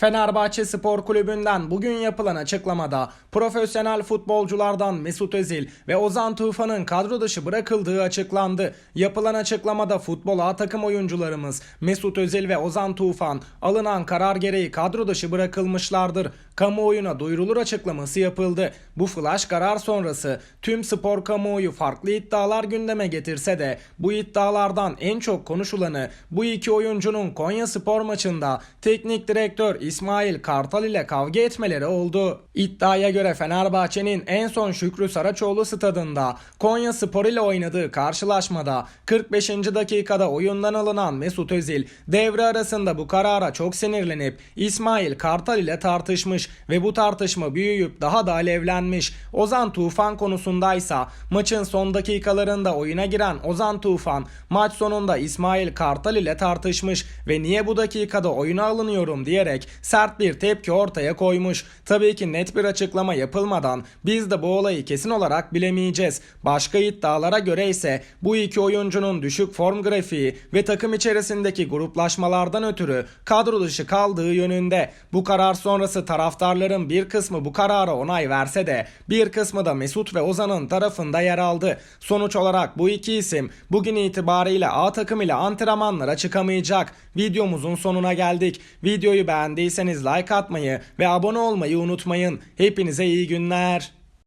Fenerbahçe Spor Kulübü'nden bugün yapılan açıklamada profesyonel futbolculardan Mesut Özil ve Ozan Tufan'ın kadro dışı bırakıldığı açıklandı. Yapılan açıklamada futbol A takım oyuncularımız Mesut Özil ve Ozan Tufan alınan karar gereği kadro dışı bırakılmışlardır. Kamuoyuna duyurulur açıklaması yapıldı. Bu flash karar sonrası tüm spor kamuoyu farklı iddialar gündeme getirse de bu iddialardan en çok konuşulanı bu iki oyuncunun Konya Spor maçında teknik direktör İsmail Kartal ile kavga etmeleri oldu. İddiaya göre Fenerbahçe'nin en son Şükrü Saraçoğlu stadında Konya Spor ile oynadığı karşılaşmada 45. dakikada oyundan alınan Mesut Özil devre arasında bu karara çok sinirlenip İsmail Kartal ile tartışmış ve bu tartışma büyüyüp daha da alevlenmiş. Ozan Tufan konusundaysa maçın son dakikalarında oyuna giren Ozan Tufan maç sonunda İsmail Kartal ile tartışmış ve niye bu dakikada oyuna alınıyorum diyerek sert bir tepki ortaya koymuş. Tabii ki net bir açıklama yapılmadan biz de bu olayı kesin olarak bilemeyeceğiz. Başka iddialara göre ise bu iki oyuncunun düşük form grafiği ve takım içerisindeki gruplaşmalardan ötürü kadro dışı kaldığı yönünde. Bu karar sonrası taraftarların bir kısmı bu karara onay verse de bir kısmı da Mesut ve Ozan'ın tarafında yer aldı. Sonuç olarak bu iki isim bugün itibariyle A takım ile antrenmanlara çıkamayacak. Videomuzun sonuna geldik. Videoyu beğendiyseniz like atmayı ve abone olmayı unutmayın. Hepinize iyi günler.